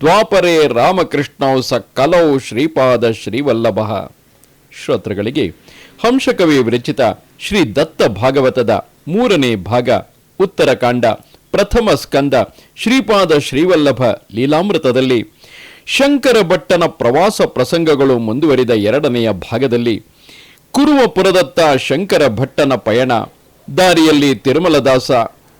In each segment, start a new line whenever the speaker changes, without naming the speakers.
ದ್ವಾಪರೇ ರಾಮಕೃಷ್ಣೌ ಸ ಕಲೌ ಶ್ರೀಪಾದ ಶ್ರೀವಲ್ಲಭ. ಶ್ರೋತೃಗಳಿಗೆ ಹಂಸಕವಿ ವಿರಚಿತ ಶ್ರೀ ದತ್ತ ಭಾಗವತದ ಮೂರನೇ ಭಾಗ, ಉತ್ತರಕಾಂಡ, ಪ್ರಥಮ ಸ್ಕಂದ, ಶ್ರೀಪಾದ ಶ್ರೀವಲ್ಲಭ ಲೀಲಾಮೃತದಲ್ಲಿ. ಶಂಕರ ಭಟ್ಟನ ಪ್ರವಾಸ ಪ್ರಸಂಗಗಳು ಮುಂದುವರಿದ ಎರಡನೆಯ ಭಾಗದಲ್ಲಿ. ಕುರುವಪುರದತ್ತ ಶಂಕರ ಭಟ್ಟನ ಪಯಣ, ದಾರಿಯಲ್ಲಿ ತಿರುಮಲದಾಸ,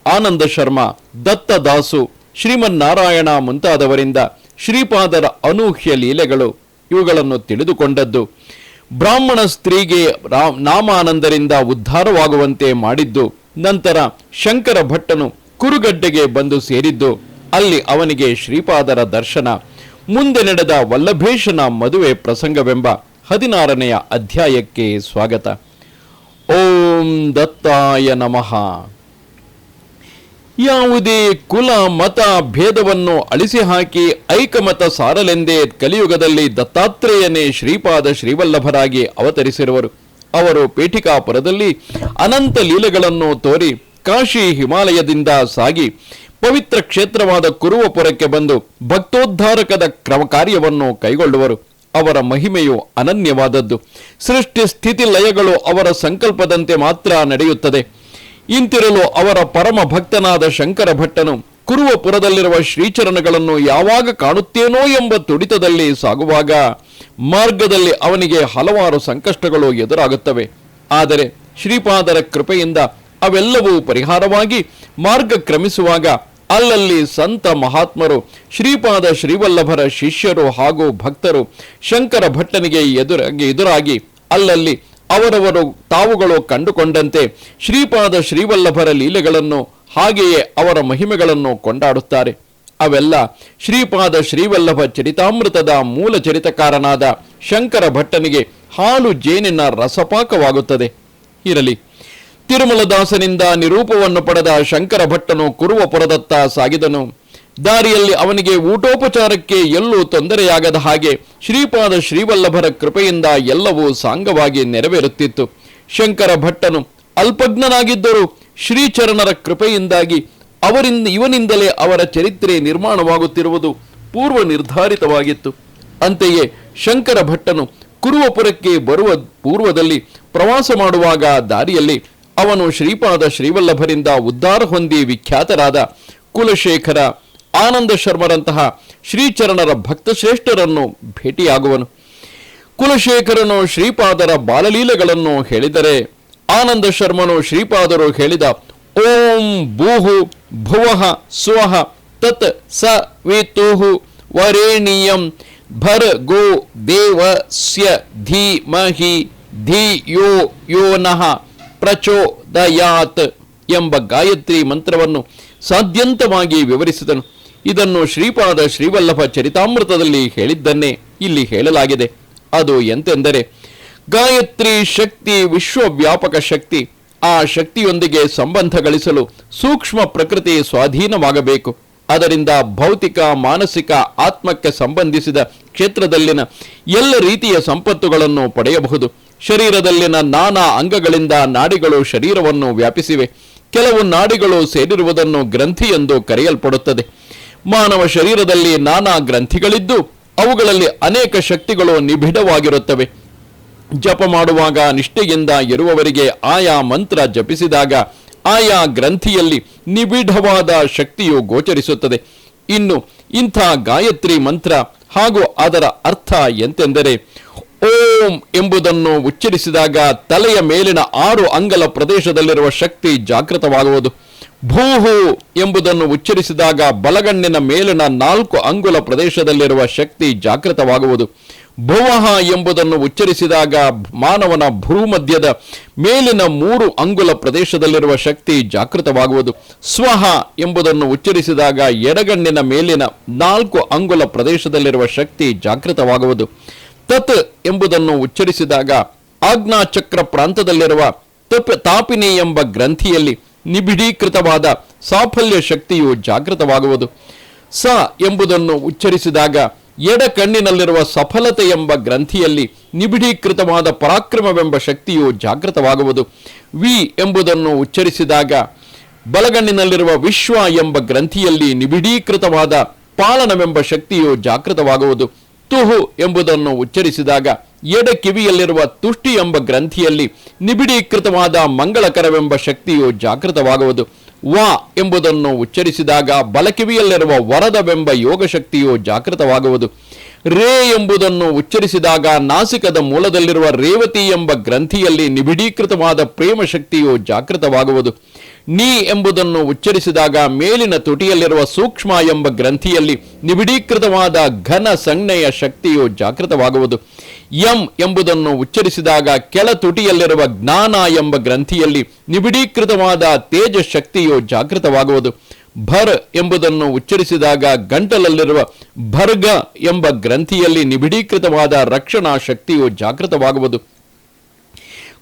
ಆನಂದ ಶರ್ಮ, ದತ್ತದಾಸು ಶ್ರೀಮನ್ನಾರಾಯಣ ಮುಂತಾದವರಿಂದ ಶ್ರೀಪಾದರ ಅನೂಹ್ಯ ಲೀಲೆಗಳು ಇವುಗಳನ್ನು ತಿಳಿದುಕೊಂಡದ್ದು. ಬ್ರಾಹ್ಮಣ ಸ್ತ್ರೀಗೆ ರಾ- ನಾಮಾನಂದರಿಂದ ಉದ್ಧಾರವಾಗುವಂತೆ ಮಾಡಿದ್ದು. ನಂತರ ಶಂಕರ ಭಟ್ಟನು ಕುರುಗಡ್ಡೆಗೆ ಬಂದು ಸೇರಿದ್ದು. ಅಲ್ಲಿ ಅವನಿಗೆ ಶ್ರೀಪಾದರ ದರ್ಶನ. ಮುಂದೆ ನಡೆದ ವಲ್ಲಭೇಶನ ಮದುವೆ ಪ್ರಸಂಗವೆಂಬ ಹದಿನಾರನೆಯ ಅಧ್ಯಾಯಕ್ಕೆ ಸ್ವಾಗತ. ಓಂ ದತ್ತಾಯ ನಮಃ. ಯಾವುದೇ ಕುಲ, ಮತ, ಭೇದವನ್ನು ಅಳಿಸಿ ಹಾಕಿ ಐಕಮತ ಸಾರಲೆಂದೇ ಕಲಿಯುಗದಲ್ಲಿ ದತ್ತಾತ್ರೇಯನೇ ಶ್ರೀಪಾದ ಶ್ರೀವಲ್ಲಭರಾಗಿ ಅವತರಿಸಿರುವರು. ಅವರು ಪೀಠಿಕಾಪುರದಲ್ಲಿ ಅನಂತ ಲೀಲೆಗಳನ್ನು ತೋರಿ ಕಾಶಿ ಹಿಮಾಲಯದಿಂದ ಸಾಗಿ ಪವಿತ್ರ ಕ್ಷೇತ್ರವಾದ ಕುರುವಪುರಕ್ಕೆ ಬಂದು ಭಕ್ತೋದ್ಧಾರಕದ ಕ್ರಮ ಕಾರ್ಯವನ್ನು ಕೈಗೊಳ್ಳುವರು. ಅವರ ಮಹಿಮೆಯು ಅನನ್ಯವಾದದ್ದು. ಸೃಷ್ಟಿ ಸ್ಥಿತಿ ಲಯಗಳು ಅವರ ಸಂಕಲ್ಪದಂತೆ ಮಾತ್ರ ನಡೆಯುತ್ತದೆ. ಇಂತಿರಲು ಅವರ ಪರಮ ಭಕ್ತನಾದ ಶಂಕರ ಭಟ್ಟನು ಕುರುವಪುರದಲ್ಲಿರುವ ಶ್ರೀಚರಣಗಳನ್ನು ಯಾವಾಗ ಕಾಣುತ್ತೇನೋ ಎಂಬ ತುಡಿತದಲ್ಲಿ ಸಾಗುವಾಗ ಮಾರ್ಗದಲ್ಲಿ ಅವನಿಗೆ ಹಲವಾರು ಸಂಕಷ್ಟಗಳು ಎದುರಾಗುತ್ತವೆ. ಆದರೆ ಶ್ರೀಪಾದರ ಕೃಪೆಯಿಂದ ಅವೆಲ್ಲವೂ ಪರಿಹಾರವಾಗಿ ಮಾರ್ಗ ಕ್ರಮಿಸುವಾಗ ಅಲ್ಲಲ್ಲಿ ಸಂತ ಮಹಾತ್ಮರು, ಶ್ರೀಪಾದ ಶ್ರೀವಲ್ಲಭರ ಶಿಷ್ಯರು ಹಾಗೂ ಭಕ್ತರು ಶಂಕರ ಭಟ್ಟನಿಗೆ ಎದುರಾಗಿ ಎದುರಾಗಿ ಅಲ್ಲಲ್ಲಿ ಅವರವರು ತಾವುಗಳು ಕಂಡುಕೊಂಡಂತೆ ಶ್ರೀಪಾದ ಶ್ರೀವಲ್ಲಭರ ಲೀಲೆಗಳನ್ನು ಹಾಗೆಯೇ ಅವರ ಮಹಿಮೆಗಳನ್ನು ಕೊಂಡಾಡುತ್ತಾರೆ. ಅವೆಲ್ಲ ಶ್ರೀಪಾದ ಶ್ರೀವಲ್ಲಭ ಚರಿತಾಮೃತದ ಮೂಲ ಚರಿತಕಾರನಾದ ಶಂಕರ ಭಟ್ಟನಿಗೆ ಹಾಲು ಜೇನಿನ ರಸಪಾಕವಾಗುತ್ತದೆ. ಇರಲಿ. ತಿರುಮಲದಾಸನಿಂದ ನಿರೂಪವನ್ನು ಪಡೆದ ಶಂಕರ ಭಟ್ಟನು ಕುರುವಪುರದತ್ತ ಸಾಗಿದನು. ದಾರಿಯಲ್ಲಿ ಅವನಿಗೆ ಊಟೋಪಚಾರಕ್ಕೆ ಎಲ್ಲೂ ತೊಂದರೆಯಾಗದ ಹಾಗೆ ಶ್ರೀಪಾದ ಶ್ರೀವಲ್ಲಭರ ಕೃಪೆಯಿಂದ ಎಲ್ಲವೂ ಸಾಂಗವಾಗಿ ನೆರವೇರುತ್ತಿತ್ತು. ಶಂಕರ ಭಟ್ಟನು ಅಲ್ಪಜ್ಞನಾಗಿದ್ದರೂ ಶ್ರೀಚರಣರ ಕೃಪೆಯಿಂದಾಗಿ ಅವರಿಂದ ಇವನಿಂದಲೇ ಅವರ ಚರಿತ್ರೆ ನಿರ್ಮಾಣವಾಗುತ್ತಿರುವುದು ಪೂರ್ವ ನಿರ್ಧಾರಿತವಾಗಿತ್ತು. ಅಂತೆಯೇ ಶಂಕರ ಭಟ್ಟನು ಕುರುವಪುರಕ್ಕೆ ಬರುವ ಪೂರ್ವದಲ್ಲಿ ಪ್ರವಾಸ ಮಾಡುವಾಗ ದಾರಿಯಲ್ಲಿ ಅವನು ಶ್ರೀಪಾದ ಶ್ರೀವಲ್ಲಭರಿಂದ ಉದ್ಧಾರ ಹೊಂದಿ ವಿಖ್ಯಾತರಾದ ಕುಲಶೇಖರ ಆನಂದ ಶರ್ಮರಂತಹ ಶ್ರೀಚರಣರ ಭಕ್ತಶ್ರೇಷ್ಠರನ್ನು ಭೇಟಿಯಾಗುವನು. ಕುಲಶೇಖರನು ಶ್ರೀಪಾದರ ಬಾಲಲೀಲೆಗಳನ್ನು ಹೇಳಿದರೆ, ಆನಂದ ಶರ್ಮನು ಶ್ರೀಪಾದರು ಹೇಳಿದ, ಓಂ ಭೂಹು ಭುವಃ ಸ್ವಹ ತತ್ ಸ ವಿತುಹು ವರೇಣಿಯಂ ಭರ್ಗೋ ದೇವಸ್ಯ ಧೀಮಹಿ ಧಿಯೋ ಯೋನಃ ಪ್ರಚೋದಯಾತ್ ಎಂಬ ಗಾಯತ್ರಿ ಮಂತ್ರವನ್ನು ಸಾಧ್ಯಂತವಾಗಿ ವಿವರಿಸಿದನು. ಇದನ್ನು ಶ್ರೀಪಾದ ಶ್ರೀವಲ್ಲಭ ಚರಿತಾಮೃತದಲ್ಲಿ ಹೇಳಿದ್ದನ್ನೇ ಇಲ್ಲಿ ಹೇಳಲಾಗಿದೆ. ಅದು ಎಂತೆಂದರೆ, ಗಾಯತ್ರಿ ಶಕ್ತಿ ವಿಶ್ವವ್ಯಾಪಕ ಶಕ್ತಿ, ಆ ಶಕ್ತಿಯೊಂದಿಗೆ ಸಂಬಂಧ ಗಳಿಸಲು ಸೂಕ್ಷ್ಮ ಪ್ರಕೃತಿ ಸ್ವಾಧೀನವಾಗಬೇಕು. ಅದರಿಂದ ಭೌತಿಕ, ಮಾನಸಿಕ, ಆತ್ಮಕ್ಕೆ ಸಂಬಂಧಿಸಿದ ಕ್ಷೇತ್ರದಲ್ಲಿನ ಎಲ್ಲ ರೀತಿಯ ಸಂಪತ್ತುಗಳನ್ನು ಪಡೆಯಬಹುದು. ಶರೀರದಲ್ಲಿನ ನಾನಾ ಅಂಗಗಳಿಂದ ನಾಡಿಗಳು ಶರೀರವನ್ನು ವ್ಯಾಪಿಸಿವೆ. ಕೆಲವು ನಾಡಿಗಳು ಸೇರಿರುವುದನ್ನು ಗ್ರಂಥಿ ಎಂದು ಕರೆಯಲ್ಪಡುತ್ತದೆ. ಮಾನವ ಶರೀರದಲ್ಲಿ ನಾನಾ ಗ್ರಂಥಿಗಳಿದ್ದು ಅವುಗಳಲ್ಲಿ ಅನೇಕ ಶಕ್ತಿಗಳು ನಿಬಿಡವಾಗಿರುತ್ತವೆ. ಜಪ ಮಾಡುವಾಗ ನಿಷ್ಠೆಯಿಂದ ಇರುವವರಿಗೆ ಆಯಾ ಮಂತ್ರ ಜಪಿಸಿದಾಗ ಆಯಾ ಗ್ರಂಥಿಯಲ್ಲಿ ನಿಬಿಡವಾದ ಶಕ್ತಿಯು ಗೋಚರಿಸುತ್ತದೆ. ಇನ್ನು ಇಂಥ ಗಾಯತ್ರಿ ಮಂತ್ರ ಹಾಗೂ ಅದರ ಅರ್ಥ ಎಂತೆಂದರೆ, ಓಂ ಎಂಬುದನ್ನು ಉಚ್ಚರಿಸಿದಾಗ ತಲೆಯ ಮೇಲಿನ ಆರು ಅಂಗಲ ಪ್ರದೇಶದಲ್ಲಿರುವ ಶಕ್ತಿ ಜಾಗೃತವಾಗುವುದು. ಭೂಹು ಎಂಬುದನ್ನು ಉಚ್ಚರಿಸಿದಾಗ ಬಲಗಣ್ಣಿನ ಮೇಲಿನ ನಾಲ್ಕು ಅಂಗುಲ ಪ್ರದೇಶದಲ್ಲಿರುವ ಶಕ್ತಿ ಜಾಗೃತವಾಗುವುದು. ಭುವಃ ಎಂಬುದನ್ನು ಉಚ್ಚರಿಸಿದಾಗ ಮಾನವನ ಭೂಮಧ್ಯದ ಮೇಲಿನ ಮೂರು ಅಂಗುಲ ಪ್ರದೇಶದಲ್ಲಿರುವ ಶಕ್ತಿ ಜಾಗೃತವಾಗುವುದು. ಸ್ವಹ ಎಂಬುದನ್ನು ಉಚ್ಚರಿಸಿದಾಗ ಎಡಗಣ್ಣಿನ ಮೇಲಿನ ನಾಲ್ಕು ಅಂಗುಲ ಪ್ರದೇಶದಲ್ಲಿರುವ ಶಕ್ತಿ ಜಾಗೃತವಾಗುವುದು. ತತ್ ಎಂಬುದನ್ನು ಉಚ್ಚರಿಸಿದಾಗ ಆಜ್ಞಾಚಕ್ರ ಪ್ರಾಂತದಲ್ಲಿರುವ ತಪ್ ತಾಪಿನಿ ಎಂಬ ಗ್ರಂಥಿಯಲ್ಲಿ ನಿಬಿಡೀಕೃತವಾದ ಸಾಫಲ್ಯ ಶಕ್ತಿಯು ಜಾಗೃತವಾಗುವುದು. ಸ ಎಂಬುದನ್ನು ಉಚ್ಚರಿಸಿದಾಗ ಎಡ ಕಣ್ಣಿನಲ್ಲಿರುವ ಸಫಲತೆ ಎಂಬ ಗ್ರಂಥಿಯಲ್ಲಿ ನಿಬಿಡೀಕೃತವಾದ ಪರಾಕ್ರಮವೆಂಬ ಶಕ್ತಿಯು ಜಾಗೃತವಾಗುವುದು. ವಿ ಎಂಬುದನ್ನು ಉಚ್ಚರಿಸಿದಾಗ ಬಲಗಣ್ಣಿನಲ್ಲಿರುವ ವಿಶ್ವ ಎಂಬ ಗ್ರಂಥಿಯಲ್ಲಿ ನಿಬಿಡೀಕೃತವಾದ ಪಾಲನವೆಂಬ ಶಕ್ತಿಯು ಜಾಗೃತವಾಗುವುದು. ತುಹು ಎಂಬುದನ್ನು ಉಚ್ಚರಿಸಿದಾಗ ಎಡ ಕಿವಿಯಲ್ಲಿರುವ ತುಷ್ಟಿ ಎಂಬ ಗ್ರಂಥಿಯಲ್ಲಿ ನಿಬಿಡೀಕೃತವಾದ ಮಂಗಳಕರವೆಂಬ ಶಕ್ತಿಯು ಜಾಗೃತವಾಗುವುದು. ವಾ ಎಂಬುದನ್ನು ಉಚ್ಚರಿಸಿದಾಗ ಬಲಕಿವಿಯಲ್ಲಿರುವ ವರದವೆಂಬ ಯೋಗ ಶಕ್ತಿಯು ಜಾಗೃತವಾಗುವುದು. ರೇ ಎಂಬುದನ್ನು ಉಚ್ಚರಿಸಿದಾಗ ನಾಸಿಕದ ಮೂಲದಲ್ಲಿರುವ ರೇವತಿ ಎಂಬ ಗ್ರಂಥಿಯಲ್ಲಿ ನಿಬಿಡೀಕೃತವಾದ ಪ್ರೇಮ ಶಕ್ತಿಯು ಜಾಗೃತವಾಗುವುದು. ನೀ ಎಂಬುದನ್ನು ಉಚ್ಚರಿಸಿದಾಗ ಮೇಲಿನ ತುಟಿಯಲ್ಲಿರುವ ಸೂಕ್ಷ್ಮ ಎಂಬ ಗ್ರಂಥಿಯಲ್ಲಿ ನಿಬಿಡೀಕೃತವಾದ ಘನ ಸಂಜ್ಞೆಯ ಶಕ್ತಿಯು ಜಾಗೃತವಾಗುವುದು. ಎಂ ಎಂಬುದನ್ನು ಉಚ್ಚರಿಸಿದಾಗ ಕೆಳ ತುಟಿಯಲ್ಲಿರುವ ಜ್ಞಾನ ಎಂಬ ಗ್ರಂಥಿಯಲ್ಲಿ ನಿಬಿಡೀಕೃತವಾದ ತೇಜ ಶಕ್ತಿಯು ಜಾಗೃತವಾಗುವುದು. ಭರ್ ಎಂಬುದನ್ನು ಉಚ್ಚರಿಸಿದಾಗ ಗಂಟಲಲ್ಲಿರುವ ಭರ್ಗ ಎಂಬ ಗ್ರಂಥಿಯಲ್ಲಿ ನಿಬಿಡೀಕೃತವಾದ ರಕ್ಷಣಾ ಶಕ್ತಿಯು ಜಾಗೃತವಾಗುವುದು.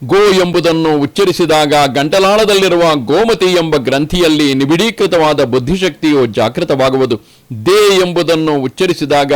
ಗೋ ಎಂಬುದನ್ನು ಉಚ್ಚರಿಸಿದಾಗ ಗಂಟಲಾಳದಲ್ಲಿರುವ ಗೋಮತಿ ಎಂಬ ಗ್ರಂಥಿಯಲ್ಲಿ ನಿಬಿಡೀಕೃತವಾದ ಬುದ್ಧಿಶಕ್ತಿಯು ಜಾಗೃತವಾಗುವುದು. ದೇ ಎಂಬುದನ್ನು ಉಚ್ಚರಿಸಿದಾಗ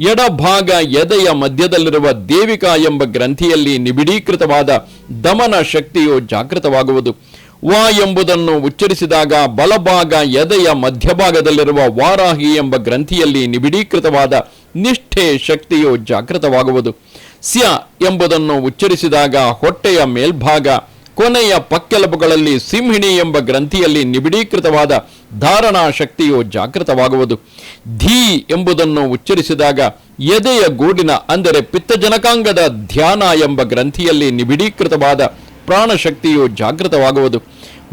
ಎಡಭಾಗ ಎದೆಯ ಮಧ್ಯದಲ್ಲಿರುವ ದೇವಿಕಾ ಎಂಬ ಗ್ರಂಥಿಯಲ್ಲಿ ನಿಬಿಡೀಕೃತವಾದ ದಮನ ಶಕ್ತಿಯು ಜಾಗೃತವಾಗುವುದು. ವಾ ಎಂಬುದನ್ನು ಉಚ್ಚರಿಸಿದಾಗ ಬಲಭಾಗ ಎದೆಯ ಮಧ್ಯಭಾಗದಲ್ಲಿರುವ ವಾರಾಹಿ ಎಂಬ ಗ್ರಂಥಿಯಲ್ಲಿ ನಿಬಿಡೀಕೃತವಾದ ನಿಷ್ಠೆ ಶಕ್ತಿಯು ಜಾಗೃತವಾಗುವುದು. ಸ್ಯ ಎಂಬುದನ್ನು ಉಚ್ಚರಿಸಿದಾಗ ಹೊಟ್ಟೆಯ ಮೇಲ್ಭಾಗ, ಕೊನೆಯ ಪಕ್ಕೆಲಬುಗಳಲ್ಲಿ ಸಿಂಹಿಣಿ ಎಂಬ ಗ್ರಂಥಿಯಲ್ಲಿ ನಿಬಿಡೀಕೃತವಾದ ಧಾರಣಾ ಶಕ್ತಿಯು ಜಾಗೃತವಾಗುವುದು. ಧೀ ಎಂಬುದನ್ನು ಉಚ್ಚರಿಸಿದಾಗ ಎದೆಯ ಗೂಡಿನ, ಅಂದರೆ ಪಿತ್ತಜನಕಾಂಗದ ಧ್ಯಾನ ಎಂಬ ಗ್ರಂಥಿಯಲ್ಲಿ ನಿಬಿಡೀಕೃತವಾದ ಪ್ರಾಣಶಕ್ತಿಯು ಜಾಗೃತವಾಗುವುದು.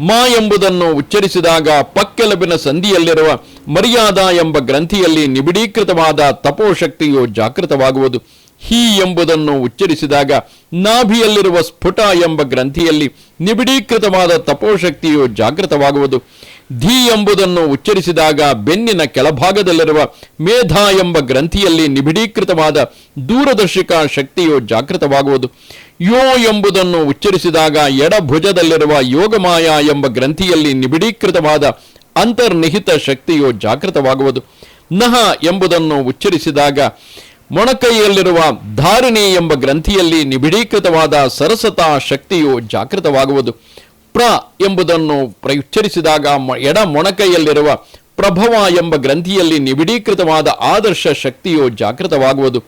ಮಾ ಎಂಬುದನ್ನು ಉಚ್ಚರಿಸಿದಾಗ ಪಕ್ಕೆಲಬಿನ ಸಂಧಿಯಲ್ಲಿರುವ ಮರ್ಯಾದ ಎಂಬ ಗ್ರಂಥಿಯಲ್ಲಿ ನಿಬಿಡೀಕೃತವಾದ ತಪೋಶಕ್ತಿಯು ಜಾಗೃತವಾಗುವುದು. ಹಿ ಎಂಬುದನ್ನು ಉಚ್ಚರಿಸಿದಾಗ ನಾಭಿಯಲ್ಲಿರುವ ಸ್ಫುಟ ಎಂಬ ಗ್ರಂಥಿಯಲ್ಲಿ ನಿಬಿಡೀಕೃತವಾದ ತಪೋಶಕ್ತಿಯು ಜಾಗೃತವಾಗುವುದು. ಧಿ ಎಂಬುದನ್ನು ಉಚ್ಚರಿಸಿದಾಗ ಬೆನ್ನಿನ ಕೆಳಭಾಗದಲ್ಲಿರುವ ಮೇಧ ಎಂಬ ಗ್ರಂಥಿಯಲ್ಲಿ ನಿಬಿಡೀಕೃತವಾದ ದೂರದರ್ಶಿಕ ಶಕ್ತಿಯು ಜಾಗೃತವಾಗುವುದು. ಯೋ ಎಂಬುದನ್ನು ಉಚ್ಚರಿಸಿದಾಗ ಎಡಭುಜದಲ್ಲಿರುವ ಯೋಗಮಾಯ ಎಂಬ ಗ್ರಂಥಿಯಲ್ಲಿ ನಿಬಿಡೀಕೃತವಾದ ಅಂತರ್ನಿಹಿತ ಶಕ್ತಿಯು ಜಾಗೃತವಾಗುವುದು. ನಹ ಎಂಬುದನ್ನು ಉಚ್ಚರಿಸಿದಾಗ ಮೊಣಕೈಯಲ್ಲಿರುವ ಧಾರಿಣಿ ಎಂಬ ಗ್ರಂಥಿಯಲ್ಲಿ ನಿಬಿಡೀಕೃತವಾದ ಸರಸತಾ ಶಕ್ತಿಯು ಜಾಗೃತವಾಗುವುದು. ಪ್ರ ಎಂಬುದನ್ನು ಪ್ರಯುಚ್ಚರಿಸಿದಾಗ ಎಡ ಮೊಣಕೈಯಲ್ಲಿರುವ ಪ್ರಭವ ಎಂಬ ಗ್ರಂಥಿಯಲ್ಲಿ ನಿಬಿಡೀಕೃತವಾದ ಆದರ್ಶ ಶಕ್ತಿಯು ಜಾಗೃತವಾಗುವುದು.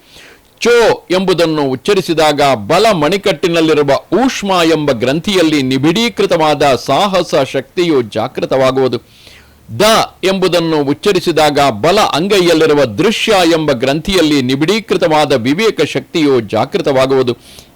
ಚೋ ಎಂಬುದನ್ನು ಉಚ್ಚರಿಸಿದಾಗ ಬಲ ಮಣಿಕಟ್ಟಿನಲ್ಲಿರುವ ಊಷ್ಮ ಎಂಬ ಗ್ರಂಥಿಯಲ್ಲಿ ನಿಬಿಡೀಕೃತವಾದ ಸಾಹಸ ಶಕ್ತಿಯು ಜಾಗೃತವಾಗುವುದು. ದ ಎಂಬುದನ್ನು ಉಚ್ಚರಿಸಿದಾಗ ಬಲ ಅಂಗೈಯಲ್ಲಿರುವ ದೃಶ್ಯ ಎಂಬ ಗ್ರಂಥಿಯಲ್ಲಿ ನಿಬಿಡೀಕೃತವಾದ ವಿವೇಕ ಶಕ್ತಿಯು ಜಾಗೃತವಾಗುವುದು.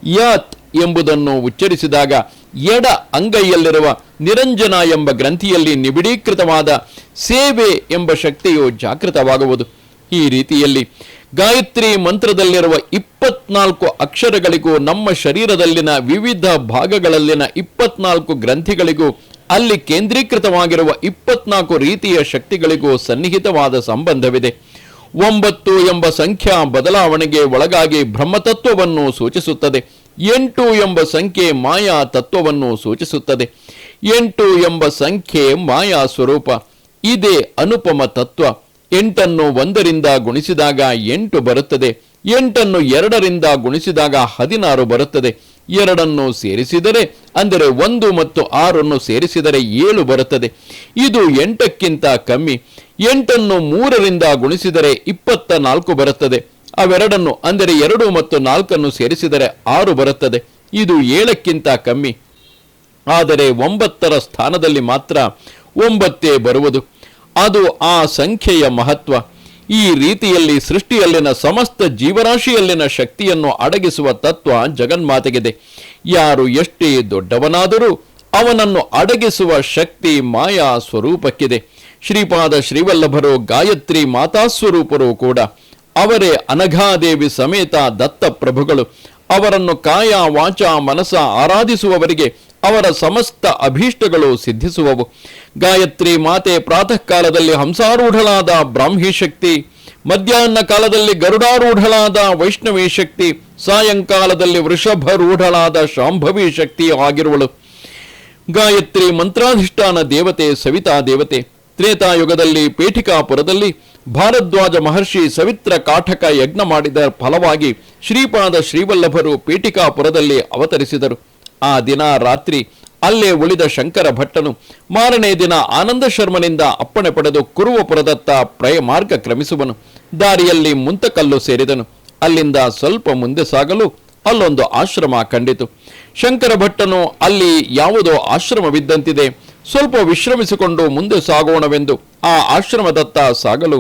ಯತ್ ಎಂಬುದನ್ನು ಉಚ್ಚರಿಸಿದಾಗ ಎಡ ಅಂಗೈಯಲ್ಲಿರುವ ನಿರಂಜನ ಎಂಬ ಗ್ರಂಥಿಯಲ್ಲಿ ನಿಬಿಡೀಕೃತವಾದ ಸೇವೆ ಎಂಬ ಶಕ್ತಿಯು ಜಾಗೃತವಾಗುವುದು. ಈ ರೀತಿಯಲ್ಲಿ ಗಾಯತ್ರಿ ಮಂತ್ರದಲ್ಲಿರುವ ಇಪ್ಪತ್ನಾಲ್ಕು ಅಕ್ಷರಗಳಿಗೂ ನಮ್ಮ ಶರೀರದಲ್ಲಿನ ವಿವಿಧ ಭಾಗಗಳಲ್ಲಿನ ಇಪ್ಪತ್ನಾಲ್ಕು ಗ್ರಂಥಿಗಳಿಗೂ ಅಲ್ಲಿ ಕೇಂದ್ರೀಕೃತವಾಗಿರುವ ಇಪ್ಪತ್ನಾಲ್ಕು ರೀತಿಯ ಶಕ್ತಿಗಳಿಗೂ ಸನ್ನಿಹಿತವಾದ ಸಂಬಂಧವಿದೆ. ಒಂಬತ್ತು ಎಂಬ ಸಂಖ್ಯಾ ಬದಲಾವಣೆಗೆ ಒಳಗಾಗಿ ಬ್ರಹ್ಮತತ್ವವನ್ನು ಸೂಚಿಸುತ್ತದೆ. ಎಂಟು ಎಂಬ ಸಂಖ್ಯೆ ಮಾಯಾ ತತ್ವವನ್ನು ಸೂಚಿಸುತ್ತದೆ. ಎಂಟು ಎಂಬ ಸಂಖ್ಯೆ ಮಾಯಾ ಸ್ವರೂಪ. ಇದೇ ಅನುಪಮ ತತ್ವ. ಎಂಟನ್ನು ಒಂದರಿಂದ ಗುಣಿಸಿದಾಗ ಎಂಟು ಬರುತ್ತದೆ. ಎಂಟನ್ನು ಎರಡರಿಂದ ಗುಣಿಸಿದಾಗ ಹದಿನಾರು ಬರುತ್ತದೆ. ಎರಡನ್ನು ಸೇರಿಸಿದರೆ, ಅಂದರೆ ಒಂದು ಮತ್ತು ಆರನ್ನು ಸೇರಿಸಿದರೆ ಏಳು ಬರುತ್ತದೆ. ಇದು ಎಂಟಕ್ಕಿಂತ ಕಮ್ಮಿ. ಎಂಟನ್ನು ಮೂರರಿಂದ ಗುಣಿಸಿದರೆ ಇಪ್ಪತ್ತ ನಾಲ್ಕು ಬರುತ್ತದೆ. ಅವೆರಡನ್ನು, ಅಂದರೆ ಎರಡು ಮತ್ತು ನಾಲ್ಕನ್ನು ಸೇರಿಸಿದರೆ ಆರು ಬರುತ್ತದೆ. ಇದು ಏಳಕ್ಕಿಂತ ಕಮ್ಮಿ. ಆದರೆ ಒಂಬತ್ತರ ಸ್ಥಾನದಲ್ಲಿ ಮಾತ್ರ ಒಂಬತ್ತೇ ಬರುವುದು. ಅದು ಆ ಸಂಖ್ಯೆಯ ಮಹತ್ವ. ಈ ರೀತಿಯಲ್ಲಿ ಸೃಷ್ಟಿಯಲ್ಲಿನ ಸಮಸ್ತ ಜೀವರಾಶಿಯಲ್ಲಿನ ಶಕ್ತಿಯನ್ನು ಅಡಗಿಸುವ ತತ್ವ ಜಗನ್ಮಾತೆಗಿದೆ. ಯಾರು ಎಷ್ಟೇ ದೊಡ್ಡವನಾದರೂ ಅವನನ್ನು ಅಡಗಿಸುವ ಶಕ್ತಿ ಮಾಯಾ ಸ್ವರೂಪಕ್ಕಿದೆ. ಶ್ರೀಪಾದ ಶ್ರೀವಲ್ಲಭರು, ಗಾಯತ್ರಿ ಮಾತಾ ಸ್ವರೂಪರು ಕೂಡ ಅವರೇ ಅನಘಾದೇವಿ ಸಮೇತ ದತ್ತ ಪ್ರಭುಗಳು ಅವರನ್ನು ಕಾಯ ವಾಚ ಮನಸ ಆರಾಧಿಸುವವರಿಗೆ ಅವರ ಸಮಸ್ತ ಅಭೀಷ್ಟಗಳು ಸಿದ್ಧಿಸುವವು. ಗಾಯತ್ರಿ ಮಾತೆ ಪ್ರಾತಃ ಕಾಲದಲ್ಲಿ ಹಂಸಾರೂಢಳಾದ ಬ್ರಾಹ್ಮಿ ಶಕ್ತಿ, ಮಧ್ಯಾಹ್ನ ಕಾಲದಲ್ಲಿ ಗರುಡಾರೂಢಳಾದ ವೈಷ್ಣವಿ ಶಕ್ತಿ, ಸಾಯಂಕಾಲದಲ್ಲಿ ವೃಷಭರೂಢಳಾದ ಶಾಂಭವಿ ಶಕ್ತಿ ಆಗಿರುವಳು. ಗಾಯತ್ರಿ ಮಂತ್ರಾಧಿಷ್ಠಾನ ದೇವತೆ ಸವಿತಾ ದೇವತೆ. ತ್ರೇತಾಯುಗದಲ್ಲಿ ಪೇಠಿಕಾಪುರದಲ್ಲಿ ಭಾರದ್ವಾಜ ಮಹರ್ಷಿ ಸವಿತ್ರ ಕಾಠಕ ಯಜ್ಞ ಮಾಡಿದ ಫಲವಾಗಿ ಶ್ರೀಪಾದ ಶ್ರೀವಲ್ಲಭರು ಪೇಠಿಕಾಪುರದಲ್ಲಿ ಅವತರಿಸಿದರು. ಆ ದಿನ ರಾತ್ರಿ ಅಲ್ಲೇ ಉಳಿದ ಶಂಕರ ಭಟ್ಟನು ಮಾರನೇ ದಿನ ಆನಂದ ಶರ್ಮನಿಂದ ಅಪ್ಪಣೆ ಪಡೆದು ಕುರುವಪುರದತ್ತ ಪ್ರಯ ಮಾರ್ಗ ಕ್ರಮಿಸುವನು. ದಾರಿಯಲ್ಲಿ ಮುಂತಕಲ್ಲು ಸೇರಿದನು. ಅಲ್ಲಿಂದ ಸ್ವಲ್ಪ ಮುಂದೆ ಸಾಗಲು ಅಲ್ಲೊಂದು ಆಶ್ರಮ ಕಂಡಿತು. ಶಂಕರ ಭಟ್ಟನು ಅಲ್ಲಿ ಯಾವುದೋ ಆಶ್ರಮವಿದ್ದಂತಿದೆ. ಸ್ವಲ್ಪ ವಿಶ್ರಮಿಸಿಕೊಂಡು ಮುಂದೆ ಸಾಗೋಣವೆಂದು ಆ ಆಶ್ರಮದತ್ತ ಸಾಗಲು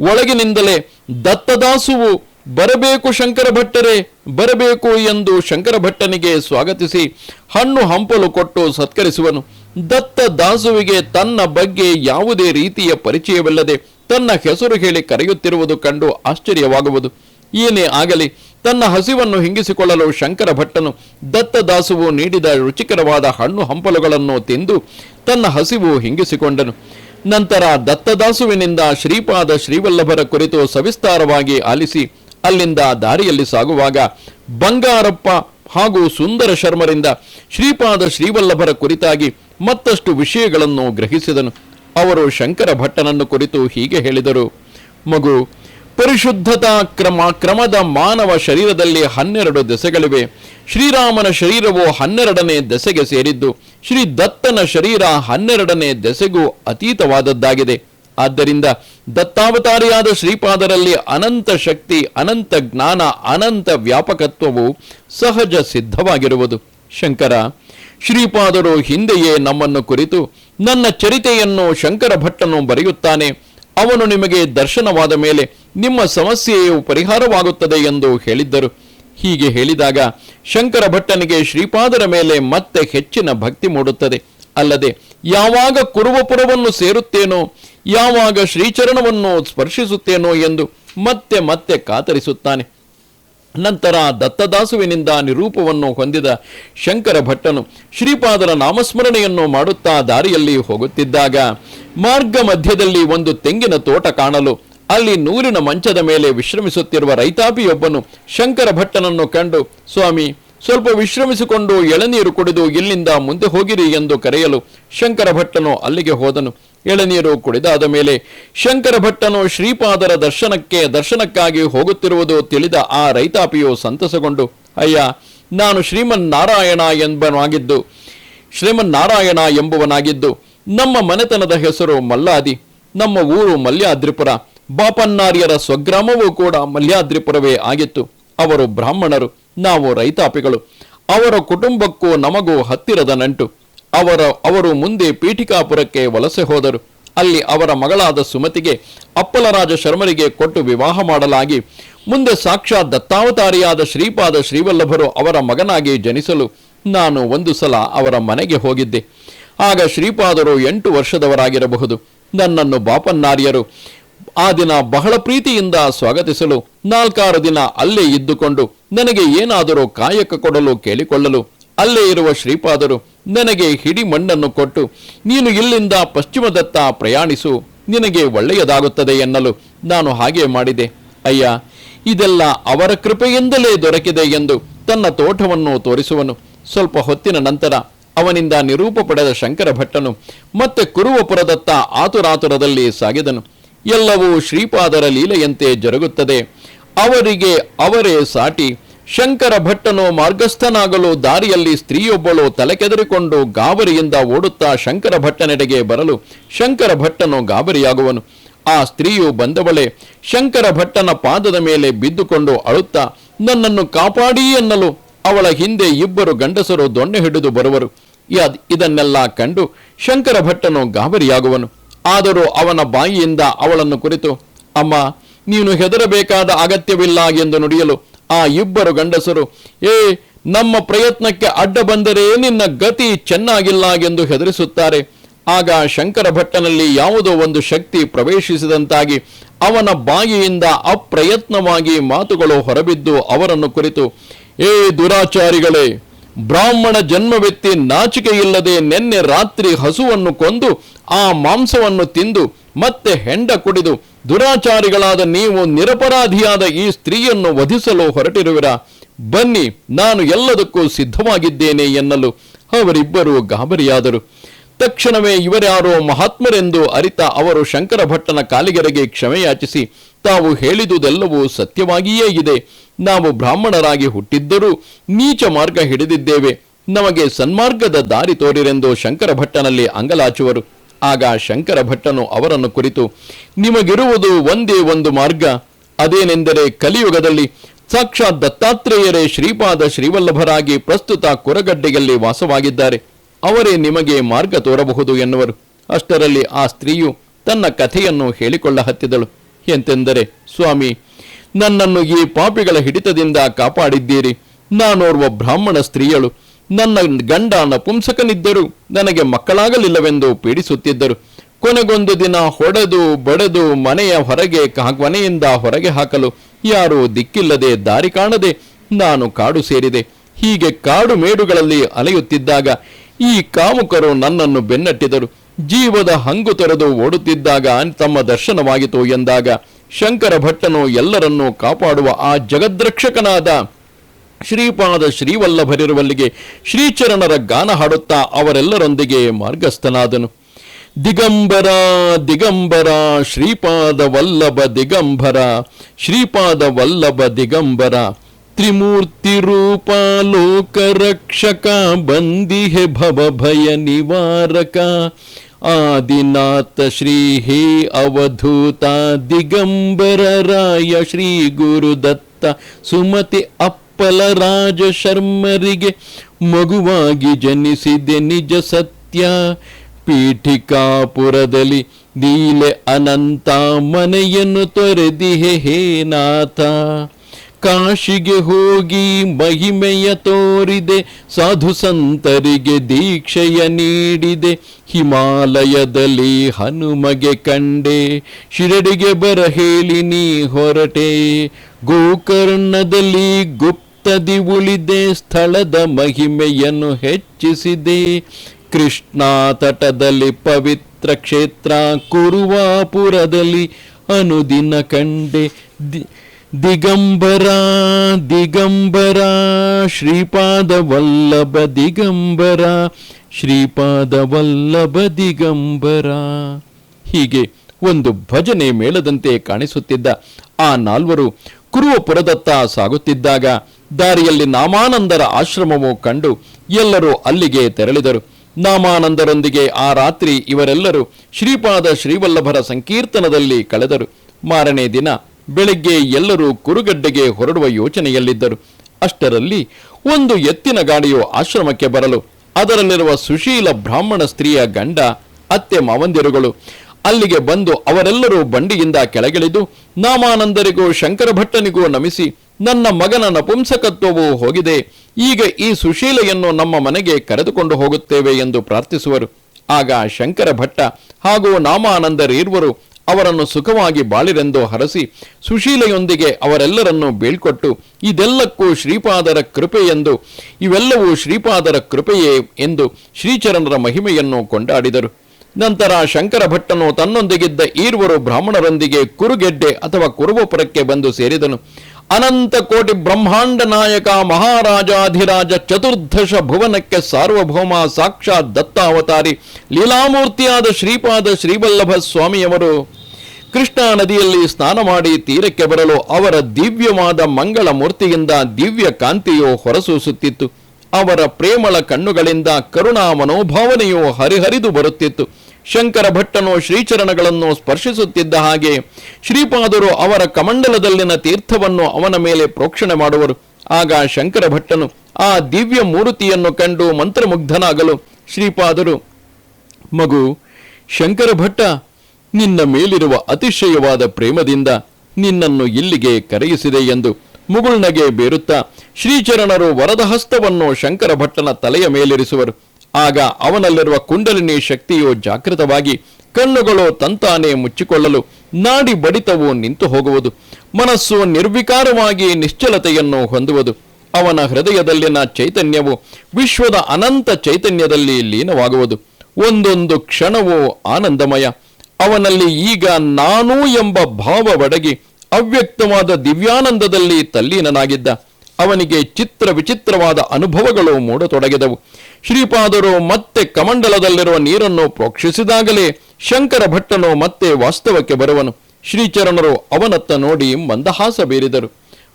ಒಳಗಿನಿಂದಲೇ ದತ್ತದಾಸುವು ಬರಬೇಕು ಶಂಕರ ಭಟ್ಟರೇ, ಬರಬೇಕು ಎಂದು ಶಂಕರ ಭಟ್ಟನಿಗೆ ಸ್ವಾಗತಿಸಿ ಹಣ್ಣು ಹಂಪಲು ಕೊಟ್ಟು ಸತ್ಕರಿಸುವನು. ದತ್ತ ದಾಸುವಿಗೆ ತನ್ನ ಬಗ್ಗೆ ಯಾವುದೇ ರೀತಿಯ ಪರಿಚಯವಿಲ್ಲದೆ ತನ್ನ ಹೆಸರು ಹೇಳಿ ಕರೆಯುತ್ತಿರುವುದು ಕಂಡು ಆಶ್ಚರ್ಯವಾಗುವುದು. ಏನೇ ಆಗಲಿ, ತನ್ನ ಹಸಿವನ್ನು ಹಿಂಗಿಸಿಕೊಳ್ಳಲು ಶಂಕರ ಭಟ್ಟನು ದತ್ತದಾಸುವು ನೀಡಿದ ರುಚಿಕರವಾದ ಹಣ್ಣು ಹಂಪಲುಗಳನ್ನು ತಿಂದು ತನ್ನ ಹಸಿವು ಹಿಂಗಿಸಿಕೊಂಡನು. ನಂತರ ದತ್ತದಾಸುವಿನಿಂದ ಶ್ರೀಪಾದ ಶ್ರೀವಲ್ಲಭರ ಕುರಿತು ಸವಿಸ್ತಾರವಾಗಿ ಆಲಿಸಿ ಅಲ್ಲಿಂದ ದಾರಿಯಲ್ಲಿ ಸಾಗುವಾಗ ಬಂಗಾರಪ್ಪ ಹಾಗೂ ಸುಂದರ ಶರ್ಮರಿಂದ ಶ್ರೀಪಾದ ಶ್ರೀವಲ್ಲಭರ ಕುರಿತಾಗಿ ಮತ್ತಷ್ಟು ವಿಷಯಗಳನ್ನು ಗ್ರಹಿಸಿದನು. ಅವರು ಶಂಕರ ಭಟ್ಟನನ್ನು ಕುರಿತು ಹೀಗೆ ಹೇಳಿದರು. ಮಗು, ಪರಿಶುದ್ಧತಾ ಕ್ರಮ, ಕ್ರಮದ ಮಾನವ ಶರೀರದಲ್ಲಿ ಹನ್ನೆರಡು ದೆಸೆಗಳಿವೆ. ಶ್ರೀರಾಮನ ಶರೀರವು ಹನ್ನೆರಡನೇ ದೆಸೆಗೆ ಸೇರಿದ್ದು, ಶ್ರೀ ದತ್ತನ ಶರೀರ ಹನ್ನೆರಡನೇ ದೆಸೆಗೂ ಅತೀತವಾದದ್ದಾಗಿದೆ. ಆದ್ದರಿಂದ ದತ್ತಾವತಾರಿಯಾದ ಶ್ರೀಪಾದರಲ್ಲಿ ಅನಂತ ಶಕ್ತಿ, ಅನಂತ ಜ್ಞಾನ, ಅನಂತ ವ್ಯಾಪಕತ್ವವು ಸಹಜ ಸಿದ್ಧವಾಗಿರುವುದು. ಶಂಕರ, ಶ್ರೀಪಾದರು ಹಿಂದೆಯೇ ನಮ್ಮನ್ನು ಕುರಿತು ನನ್ನ ಚರಿತೆಯನ್ನು ಶಂಕರ ಭಟ್ಟನು ಬರೆಯುತ್ತಾನೆ. ಅವನು ನಿಮಗೆ ದರ್ಶನವಾದ ಮೇಲೆ ನಿಮ್ಮ ಸಮಸ್ಯೆಯು ಪರಿಹಾರವಾಗುತ್ತದೆ ಎಂದು ಹೇಳಿದ್ದರು. ಹೀಗೆ ಹೇಳಿದಾಗ ಶಂಕರ ಭಟ್ಟನಿಗೆ ಶ್ರೀಪಾದರ ಮೇಲೆ ಮತ್ತೆ ಹೆಚ್ಚಿನ ಭಕ್ತಿ ಮೂಡುತ್ತದೆ. ಅಲ್ಲದೆ ಯಾವಾಗ ಕುರುವಪುರವನ್ನು ಸೇರುತ್ತೇನೋ, ಯಾವಾಗ ಶ್ರೀಚರಣವನ್ನು ಸ್ಪರ್ಶಿಸುತ್ತೇನೋ ಎಂದು ಮತ್ತೆ ಮತ್ತೆ ಕಾತರಿಸುತ್ತಾನೆ. ನಂತರ ದತ್ತದಾಸುವಿನಿಂದ ನಿರೂಪವನ್ನು ಹೊಂದಿದ ಶಂಕರ ಭಟ್ಟನು ಶ್ರೀಪಾದರ ನಾಮಸ್ಮರಣೆಯನ್ನು ಮಾಡುತ್ತಾ ದಾರಿಯಲ್ಲಿ ಹೋಗುತ್ತಿದ್ದಾಗ ಮಾರ್ಗ ಮಧ್ಯದಲ್ಲಿ ಒಂದು ತೆಂಗಿನ ತೋಟ ಕಾಣಲು ಅಲ್ಲಿ ನೂರಿನ ಮಂಚದ ಮೇಲೆ ವಿಶ್ರಮಿಸುತ್ತಿರುವ ರೈತಾಪಿಯೊಬ್ಬನು ಶಂಕರ ಭಟ್ಟನನ್ನು ಕಂಡು, ಸ್ವಾಮಿ ಸ್ವಲ್ಪ ವಿಶ್ರಮಿಸಿಕೊಂಡು ಎಳನೀರು ಕುಡಿದು ಇಲ್ಲಿಂದ ಮುಂದೆ ಹೋಗಿರಿ ಎಂದು ಕರೆಯಲು ಶಂಕರ ಭಟ್ಟನು ಅಲ್ಲಿಗೆ ಹೋದನು. ಎಳನೀರು ಕುಡಿದಾದ ಮೇಲೆ ಶಂಕರ ಭಟ್ಟನು ಶ್ರೀಪಾದರ ದರ್ಶನಕ್ಕೆ, ದರ್ಶನಕ್ಕಾಗಿ ಹೋಗುತ್ತಿರುವುದು ತಿಳಿದ ಆ ರೈತಾಪಿಯು ಸಂತಸಗೊಂಡು, ಅಯ್ಯ, ನಾನು ಶ್ರೀಮನ್ನಾರಾಯಣ ಎಂಬನಾಗಿದ್ದು, ಶ್ರೀಮನ್ನಾರಾಯಣ ಎಂಬುವನಾಗಿದ್ದು, ನಮ್ಮ ಮನೆತನದ ಹೆಸರು ಮಲ್ಲಾದಿ, ನಮ್ಮ ಊರು ಮಲ್ಯಾದ್ರಿಪುರ, ಬಾಪನ್ನಾರ್ಯರ ಸ್ವಗ್ರಾಮವೂ ಕೂಡ ಮಲ್ಯಾದ್ರಿಪುರವೇ ಆಗಿತ್ತು. ಅವರು ಬ್ರಾಹ್ಮಣರು. ನಾವು ರೈತಾಪಿಗಳು, ಅವರ ಕುಟುಂಬಕ್ಕೂ ನಮಗೂ ಹತ್ತಿರದ ನಂಟು. ಅವರ, ಅವರು ಮುಂದೆ ಪೀಠಿಕಾಪುರಕ್ಕೆ ವಲಸೆ ಹೋದರು. ಅಲ್ಲಿ ಅವರ ಮಗಳಾದ ಸುಮತಿಗೆ ಅಪ್ಪಲರಾಜ ಶರ್ಮರಿಗೆ ಕೊಟ್ಟು ವಿವಾಹ ಮಾಡಲಾಗಿ. ಮುಂದೆ ಸಾಕ್ಷಾತ್ ದತ್ತಾವತಾರಿಯಾದ ಶ್ರೀಪಾದ ಶ್ರೀವಲ್ಲಭರು ಅವರ ಮಗನಾಗಿ ಜನಿಸಲು ನಾನು ಒಂದು ಸಲ ಅವರ ಮನೆಗೆ ಹೋಗಿದ್ದೆ. ಆಗ ಶ್ರೀಪಾದರು ಎಂಟು ವರ್ಷದವರಾಗಿರಬಹುದು. ನನ್ನನ್ನು ಬಾಪನ್ನಾರ್ಯರು ಆ ದಿನ ಬಹಳ ಪ್ರೀತಿಯಿಂದ ಸ್ವಾಗತಿಸಲು ನಾಲ್ಕಾರು ದಿನ ಅಲ್ಲೇ ಇದ್ದುಕೊಂಡು ನನಗೆ ಏನಾದರೂ ಕಾಯಕ ಕೊಡಲು ಕೇಳಿಕೊಳ್ಳಲು ಅಲ್ಲೇ ಇರುವ ಶ್ರೀಪಾದರು ನನಗೆ ಹಿಡಿ ಮಣ್ಣನ್ನು ಕೊಟ್ಟು, ನೀನು ಇಲ್ಲಿಂದ ಪಶ್ಚಿಮದತ್ತ ಪ್ರಯಾಣಿಸು, ನಿನಗೆ ಒಳ್ಳೆಯದಾಗುತ್ತದೆ ಎನ್ನಲು ನಾನು ಹಾಗೆ ಮಾಡಿದೆ. ಅಯ್ಯ, ಇದೆಲ್ಲ ಅವರ ಕೃಪೆಯಿಂದಲೇ ದೊರಕಿದೆ ಎಂದು ತನ್ನ ತೋಟವನ್ನು ತೋರಿಸುವನು. ಸ್ವಲ್ಪ ಹೊತ್ತಿನ ನಂತರ ಅವನಿಂದ ನಿರೂಪ ಪಡೆದ ಶಂಕರ ಭಟ್ಟನು ಮತ್ತೆ ಕುರುವಪುರದತ್ತ ಆತುರಾತುರದಲ್ಲಿ ಸಾಗಿದನು. ಎಲ್ಲವೂ ಶ್ರೀಪಾದರ ಲೀಲೆಯಂತೆ ಜರುಗುತ್ತದೆ. ಅವರಿಗೆ ಅವರೇ ಸಾಟಿ. ಶಂಕರ ಭಟ್ಟನು ಮಾರ್ಗಸ್ಥನಾಗಲು ದಾರಿಯಲ್ಲಿ ಸ್ತ್ರೀಯೊಬ್ಬಳು ತಲೆಕೆದರಿಕೊಂಡು ಗಾಬರಿಯಿಂದ ಓಡುತ್ತಾ ಶಂಕರ ಭಟ್ಟನೆಡೆಗೆ ಬರಲು ಶಂಕರ ಭಟ್ಟನು ಗಾಬರಿಯಾಗುವನು. ಆ ಸ್ತ್ರೀಯು ಬಂದವಳೆ. ಶಂಕರ ಭಟ್ಟನ ಪಾದದ ಮೇಲೆ ಬಿದ್ದುಕೊಂಡು ಅಳುತ್ತಾ, ನನ್ನನ್ನು ಕಾಪಾಡಿ ಎನ್ನಲು ಅವಳ ಹಿಂದೆ ಇಬ್ಬರು ಗಂಡಸರು ದೊಣ್ಣೆ ಹಿಡಿದು ಬರುವರು. ಇದನ್ನೆಲ್ಲ ಕಂಡು ಶಂಕರ ಭಟ್ಟನು ಗಾಬರಿಯಾಗುವನು. ಆದರೂ ಅವನ ಬಾಯಿಯಿಂದ ಅವಳನ್ನು ಕುರಿತು, ಅಮ್ಮ, ನೀನು ಹೆದರಬೇಕಾದ ಅಗತ್ಯವಿಲ್ಲ ಎಂದು ನುಡಿಯಲು ಆ ಇಬ್ಬರು ಗಂಡಸರು, ಏ, ನಮ್ಮ ಪ್ರಯತ್ನಕ್ಕೆ ಅಡ್ಡ ಬಂದರೆ ನಿನ್ನ ಗತಿ ಚೆನ್ನಾಗಿಲ್ಲ ಎಂದು ಹೆದರಿಸುತ್ತಾರೆ. ಆಗ ಶಂಕರ ಭಟ್ಟನಲ್ಲಿ ಯಾವುದೋ ಒಂದು ಶಕ್ತಿ ಪ್ರವೇಶಿಸಿದಂತಾಗಿ ಅವನ ಬಾಯಿಯಿಂದ ಅಪ್ರಯತ್ನವಾಗಿ ಮಾತುಗಳು ಹೊರಬಿದ್ದು ಅವರನ್ನು ಕುರಿತು, ಏ ದುರಾಚಾರಿಗಳೇ ಬ್ರಾಹ್ಮಣ ಜನ್ಮವೆತ್ತಿ ನಾಚಿಕೆಯಿಲ್ಲದೆ ನಿನ್ನೆ ರಾತ್ರಿ ಹಸುವನ್ನು ಕೊಂದು, ಆ ಮಾಂಸವನ್ನು ತಿಂದು, ಮತ್ತೆ ಹೆಂಡ ಕುಡಿದು, ದುರಾಚಾರಿಗಳಾದ ನೀವು ನಿರಪರಾಧಿಯಾದ ಈ ಸ್ತ್ರೀಯನ್ನು ವಧಿಸಲು ಹೊರಟಿರುವಿರ? ಬನ್ನಿ, ನಾನು ಎಲ್ಲದಕ್ಕೂ ಸಿದ್ಧವಾಗಿದ್ದೇನೆ ಎನ್ನಲು ಅವರಿಬ್ಬರು ಗಾಬರಿಯಾದರು. ತಕ್ಷಣವೇ ಇವರ್ಯಾರೋ ಮಹಾತ್ಮರೆಂದು ಅರಿತ ಅವರು ಶಂಕರ ಭಟ್ಟನ ಕಾಲಿಗೆರೆಗೆ ಕ್ಷಮೆಯಾಚಿಸಿ ತಾವು ಹೇಳಿದುದೆಲ್ಲವೂ ಸತ್ಯವಾಗಿಯೇ ಇದೆ. ನಾವು ಬ್ರಾಹ್ಮಣರಾಗಿ ಹುಟ್ಟಿದ್ದರೂ ನೀಚ ಮಾರ್ಗ ಹಿಡಿದಿದ್ದೇವೆ. ನಮಗೆ ಸನ್ಮಾರ್ಗದ ದಾರಿ ತೋರಿರೆಂದು ಶಂಕರ ಭಟ್ಟನಲ್ಲಿ ಅಂಗಲಾಚುವರು. ಆಗ ಶಂಕರ ಭಟ್ಟನು ಅವರನ್ನು ಕುರಿತು, ನಿಮಗಿರುವುದು ಒಂದೇ ಒಂದು ಮಾರ್ಗ. ಅದೇನೆಂದರೆ ಕಲಿಯುಗದಲ್ಲಿ ಸಾಕ್ಷಾತ್ ದತ್ತಾತ್ರೇಯರೇ ಶ್ರೀಪಾದ ಶ್ರೀವಲ್ಲಭರಾಗಿ ಪ್ರಸ್ತುತ ಕುರಗಡ್ಡೆಯಲ್ಲಿ ವಾಸವಾಗಿದ್ದಾರೆ. ಅವರೇ ನಿಮಗೆ ಮಾರ್ಗ ತೋರಬಹುದು ಎನ್ನುವರು. ಅಷ್ಟರಲ್ಲಿ ಆ ಸ್ತ್ರೀಯು ತನ್ನ ಕಥೆಯನ್ನು ಹೇಳಿಕೊಳ್ಳ ಹತ್ತಿದಳು ಎಂತೆಂದರೆ, ಸ್ವಾಮಿ, ನನ್ನನ್ನು ಈ ಪಾಪಿಗಳ ಹಿಡಿತದಿಂದ ಕಾಪಾಡಿದ್ದೀರಿ. ನಾನೋರ್ವ ಬ್ರಾಹ್ಮಣ ಸ್ತ್ರೀಯಳು. ನನ್ನ ಗಂಡ ನಪುಂಸಕನಿದ್ದರು ನನಗೆ ಮಕ್ಕಳಾಗಲಿಲ್ಲವೆಂದು ಪೀಡಿಸುತ್ತಿದ್ದರು. ಕೊನೆಗೊಂದು ದಿನ ಹೊಡೆದು, ಬಡೆದು, ಮನೆಯ ಹೊರಗೆ ಮನೆಯಿಂದ ಹೊರಗೆ ಹಾಕಲು ಯಾರೂ ದಿಕ್ಕಿಲ್ಲದೆ ದಾರಿ ಕಾಣದೆ ನಾನು ಕಾಡು ಸೇರಿದೆ. ಹೀಗೆ ಕಾಡು ಮೇಡುಗಳಲ್ಲಿ ಅಲೆಯುತ್ತಿದ್ದಾಗ ಈ ಕಾಮುಕರು ನನ್ನನ್ನು ಬೆನ್ನಟ್ಟಿದರು. ಜೀವದ ಹಂಗು ತೊರೆದು ಓಡುತ್ತಿದ್ದಾಗ ತಮ್ಮ ದರ್ಶನವಾಯಿತು ಎಂದಾಗ ಶಂಕರ ಭಟ್ಟನು ಎಲ್ಲರನ್ನೂ ಕಾಪಾಡುವ ಆ ಜಗದ್ರಕ್ಷಕನಾದ ಶ್ರೀಪಾದ ಶ್ರೀವಲ್ಲಭರಿರುವಲ್ಲಿಗೆ ಶ್ರೀಚರಣರ ಗಾನ ಹಾಡುತ್ತಾ ಅವರೆಲ್ಲರೊಂದಿಗೆ ಮಾರ್ಗಸ್ಥನಾದನು. ದಿಗಂಬರ ದಿಗಂಬರ, ಶ್ರೀಪಾದ ವಲ್ಲಭ ದಿಗಂಬರ, ಶ್ರೀಪಾದ ವಲ್ಲಭ ದಿಗಂಬರ, ತ್ರಿಮೂರ್ತಿ ರೂಪ ಲೋಕ ರಕ್ಷಕ ಬಂದಿಹೆ ಭವ ಭಯ ನಿವಾರಕ ಆದಿನಾಥ ಶ್ರೀ ಹೇ ಅವಧೂತ ದಿಗಂಬರರಾಯ ಶ್ರೀ ಗುರುದತ್ತ ಸುಮತಿ ಅಪ್ಪಲ ರಾಜ ಶರ್ಮರಿಗೆ ಮಗುವಾಗಿ ಜನಿಸಿದೆ ನಿಜ ಸತ್ಯ. ಪೀಠಿಕಾಪುರದಲ್ಲಿ ನೀಲೆ ಅನಂತ ಮನೆಯನ್ನು ತೊರೆದಿಹೆ ಹೇ ನಾಥ. ಕಾಶಿಗೆ ಹೋಗಿ ಮಹಿಮೆಯ ತೋರಿದೆ, ಸಾಧು ಸಂತರಿಗೆ ದೀಕ್ಷೆಯ ನೀಡಿದೆ. ಹಿಮಾಲಯದಲ್ಲಿ ಹನುಮಗೆ ಕಂಡೆ, ಶಿರಡಿಗೆ ಬರ ಹೇಳಿ ನೀ ಹೊರಟೆ. ಗೋಕರ್ಣದಲ್ಲಿ ಗುಪ್ತದಿ ಉಳಿದೆ, ಸ್ಥಳದ ಮಹಿಮೆಯನ್ನು ಹೆಚ್ಚಿಸಿದೆ. ಕೃಷ್ಣಾ ತಟದಲ್ಲಿ ಪವಿತ್ರ ಕ್ಷೇತ್ರ, ಕುರುವಾಪುರದಲ್ಲಿ ಅನುದಿನ ಕಂಡೆ. ದಿಗಂಬರ ದಿಗಂಬರ ಶ್ರೀಪಾದ ವಲ್ಲಭ ದಿಗಂಬರ ಶ್ರೀಪಾದ ವಲ್ಲಭ ದಿಗಂಬರ. ಹೀಗೆ ಒಂದು ಭಜನೆ ಮೇಳದಂತೆ ಕಾಣಿಸುತ್ತಿದ್ದ ಆ ನಾಲ್ವರು ಕುರುವಪುರದತ್ತ ಸಾಗುತ್ತಿದ್ದಾಗ ದಾರಿಯಲ್ಲಿ ನಾಮಾನಂದರ ಆಶ್ರಮವು ಕಂಡು ಎಲ್ಲರೂ ಅಲ್ಲಿಗೆ ತೆರಳಿದರು. ನಾಮಾನಂದರೊಂದಿಗೆ ಆ ರಾತ್ರಿ ಇವರೆಲ್ಲರೂ ಶ್ರೀಪಾದ ಶ್ರೀವಲ್ಲಭರ ಸಂಕೀರ್ತನದಲ್ಲಿ ಕಳೆದರು. ಮಾರನೇ ದಿನ ಬೆಳಗ್ಗೆ ಎಲ್ಲರೂ ಕುರುಗಡ್ಡೆಗೆ ಹೊರಡುವ ಯೋಚನೆಯಲ್ಲಿದ್ದರು. ಅಷ್ಟರಲ್ಲಿ ಒಂದು ಎತ್ತಿನ ಗಾಡಿಯು ಆಶ್ರಮಕ್ಕೆ ಬರಲು. ಅದರಲ್ಲಿರುವ ಸುಶೀಲ ಬ್ರಾಹ್ಮಣ ಸ್ತ್ರೀಯ ಗಂಡ, ಅತ್ತೆ ಮಾವಂದಿರುಗಳು. ಅಲ್ಲಿಗೆ ಬಂದು ಅವರೆಲ್ಲರೂ ಬಂಡಿಯಿಂದ ಕೆಳಗಿಳಿದು, ನಾಮಾನಂದರಿಗೂ ಶಂಕರ ಭಟ್ಟನಿಗೂ ನಮಿಸಿ, ನನ್ನ ಮಗನ ನಪುಂಸಕತ್ವವು ಹೋಗಿದೆ. ಈಗ ಈ ಸುಶೀಲೆಯನ್ನು ನಮ್ಮ ಮನೆಗೆ ಕರೆದುಕೊಂಡು ಹೋಗುತ್ತೇವೆ ಎಂದು ಪ್ರಾರ್ಥಿಸುವರು. ಆಗ ಶಂಕರ ಭಟ್ಟ ಹಾಗೂ ನಾಮಾನಂದರೀರ್ವರು ಅವರನ್ನು ಸುಖವಾಗಿ ಬಾಳಿರೆಂದು ಹರಸಿ ಸುಶೀಲೆಯೊಂದಿಗೆ ಅವರೆಲ್ಲರನ್ನು ಬೀಳ್ಕೊಟ್ಟು, ಇದೆಲ್ಲಕ್ಕೂ ಶ್ರೀಪಾದರ ಕೃಪೆ ಎಂದು, ಇವೆಲ್ಲವೂ ಶ್ರೀಪಾದರ ಕೃಪೆಯೇ ಎಂದು ಶ್ರೀಚರಣರ ಮಹಿಮೆಯನ್ನು ಕೊಂಡಾಡಿದರು. ನಂತರ ಶಂಕರ ಭಟ್ಟನು ತನ್ನೊಂದಿಗಿದ್ದ ಈರ್ವರು ಬ್ರಾಹ್ಮಣರೊಂದಿಗೆ ಕುರುಗೆಡ್ಡೆ ಅಥವಾ ಕುರುಬಪುರಕ್ಕೆ ಬಂದು ಸೇರಿದನು. ಅನಂತ ಕೋಟಿ ಬ್ರಹ್ಮಾಂಡ ನಾಯಕ, ಮಹಾರಾಜಾಧಿರಾಜ ಚತುರ್ದಶ ಭುವನಕ್ಕೆ ಸಾರ್ವಭೌಮ ಸಾಕ್ಷಾತ್ ದತ್ತಾವತಾರಿ, ಲೀಲಾಮೂರ್ತಿಯಾದ ಶ್ರೀಪಾದ ಶ್ರೀವಲ್ಲಭ ಸ್ವಾಮಿಯವರು ಕೃಷ್ಣಾ ನದಿಯಲ್ಲಿ ಸ್ನಾನ ಮಾಡಿ ತೀರಕ್ಕೆ ಬರಲು ಅವರ ದಿವ್ಯವಾದ ಮಂಗಳ ಮೂರ್ತಿಯಿಂದ ದಿವ್ಯ ಕಾಂತಿಯು ಹೊರಸೂಸುತ್ತಿತ್ತು. ಅವರ ಪ್ರೇಮಳ ಕಣ್ಣುಗಳಿಂದ ಕರುಣಾ ಮನೋಭಾವನೆಯು ಹರಿಹರಿದು ಬರುತ್ತಿತ್ತು. ಶಂಕರ ಭಟ್ಟನು ಶ್ರೀಚರಣಗಳನ್ನು ಸ್ಪರ್ಶಿಸುತ್ತಿದ್ದ ಹಾಗೆ ಶ್ರೀಪಾದರು ಅವರ ಕಮಂಡಲದಲ್ಲಿನ ತೀರ್ಥವನ್ನು ಅವನ ಮೇಲೆ ಪ್ರೋಕ್ಷಣೆ ಮಾಡುವರು. ಆಗ ಶಂಕರ ಭಟ್ಟನು ಆ ದಿವ್ಯ ಮೂರ್ತಿಯನ್ನು ಕಂಡು ಮಂತ್ರಮುಗ್ಧನಾಗಲು, ಶ್ರೀಪಾದರು, ಮಗು, ಶಂಕರ ಭಟ್ಟ ನಿನ್ನ ಮೇಲಿರುವ ಅತಿಶಯವಾದ ಪ್ರೇಮದಿಂದ ನಿನ್ನನ್ನು ಇಲ್ಲಿಗೆ ಕರೆಯಿಸಿದೆ ಎಂದು ಮುಗುಳ್ನಗೆ ಬೇರುತ್ತಾ ಶ್ರೀಚರಣರು ವರದ ಹಸ್ತವನ್ನು ಶಂಕರ ಭಟ್ಟನ ತಲೆಯ ಮೇಲಿರಿಸುವರು. ಆಗ ಅವನಲ್ಲಿರುವ ಕುಂಡಲಿನಿ ಶಕ್ತಿಯು ಜಾಗೃತವಾಗಿ ಕಣ್ಣುಗಳು ತಂತಾನೆ ಮುಚ್ಚಿಕೊಳ್ಳಲು ನಾಡಿ ಬಡಿತವು ನಿಂತು ಹೋಗುವುದು. ಮನಸ್ಸು ನಿರ್ವಿಕಾರವಾಗಿ ನಿಶ್ಚಲತೆಯನ್ನು ಹೊಂದುವುದು. ಅವನ ಹೃದಯದಲ್ಲಿನ ಚೈತನ್ಯವು ವಿಶ್ವದ ಅನಂತ ಚೈತನ್ಯದಲ್ಲಿ ಲೀನವಾಗುವುದು. ಒಂದೊಂದು ಕ್ಷಣವೂ ಆನಂದಮಯ. ಅವನಲ್ಲಿ ಈಗ ನಾನು ಎಂಬ ಭಾವ ಒಡಗಿ ಅವ್ಯಕ್ತವಾದ ದಿವ್ಯಾನಂದದಲ್ಲಿ ತಲ್ಲೀನನಾಗಿದ್ದ. ಅವನಿಗೆ ಚಿತ್ರ ವಿಚಿತ್ರವಾದ ಅನುಭವಗಳು ಮೂಡತೊಡಗಿದವು. ಶ್ರೀಪಾದರು ಮತ್ತೆ ಕಮಂಡಲದಲ್ಲಿರುವ ನೀರನ್ನು ಪ್ರೋಕ್ಷಿಸಿದಾಗಲೇ ಶಂಕರ ಭಟ್ಟನು ಮತ್ತೆ ವಾಸ್ತವಕ್ಕೆ ಬರುವನು. ಶ್ರೀಚರಣರು ಅವನತ್ತ ನೋಡಿ ಮಂದಹಾಸ ಬೀರಿದರು.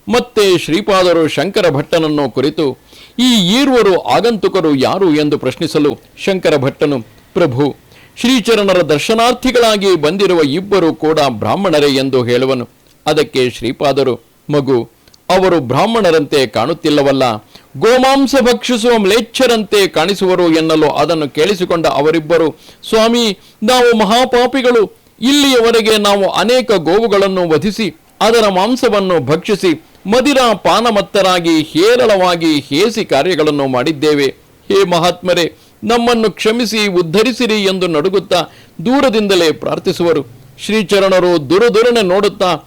ಮತ್ತೆ ಶ್ರೀಪಾದರು ಶಂಕರ ಭಟ್ಟನನ್ನು ಕುರಿತು, ಈ ಈರ್ವರು ಆಗಂತುಕರು ಯಾರು ಎಂದು ಪ್ರಶ್ನಿಸಲು ಶಂಕರ ಭಟ್ಟನು, ಪ್ರಭು ಶ್ರೀಚರಣರ ದರ್ಶನಾರ್ಥಿಗಳಾಗಿ ಬಂದಿರುವ ಇಬ್ಬರು ಕೂಡ ಬ್ರಾಹ್ಮಣರೇ ಎಂದು ಹೇಳುವನು. ಅದಕ್ಕೆ ಶ್ರೀಪಾದರು, ಮಗು, ಅವರು ಬ್ರಾಹ್ಮಣರಂತೆ ಕಾಣುತ್ತಿಲ್ಲವಲ್ಲ. ಗೋಮಾಂಸ ಭಕ್ಷಿಸುವ ಮ್ಲೇಚ್ಛರಂತೆ ಕಾಣಿಸುವರು ಎನ್ನಲು ಅದನ್ನು ಕೇಳಿಸಿಕೊಂಡ ಅವರಿಬ್ಬರು, ಸ್ವಾಮಿ, ನಾವು ಮಹಾಪಾಪಿಗಳು. ಇಲ್ಲಿಯವರೆಗೆ ನಾವು ಅನೇಕ ಗೋವುಗಳನ್ನು ವಧಿಸಿ, ಅದರ ಮಾಂಸವನ್ನು ಭಕ್ಷಿಸಿ, ಮದಿರ ಪಾನಮತ್ತರಾಗಿ ಹೇರಳವಾಗಿ ಹೇಸಿ ಕಾರ್ಯಗಳನ್ನು ಮಾಡಿದ್ದೇವೆ. ಹೇ ಮಹಾತ್ಮರೇ ನಮ್ಮನ್ನು ಕ್ಷಮಿಸಿ, ಉದ್ಧರಿಸಿರಿ ಎಂದು ನಡುಗುತ್ತಾ ದೂರದಿಂದಲೇ ಪ್ರಾರ್ಥಿಸುವರು. ಶ್ರೀಚರಣರು ದುರದುರನೆ ನೋಡುತ್ತಾ,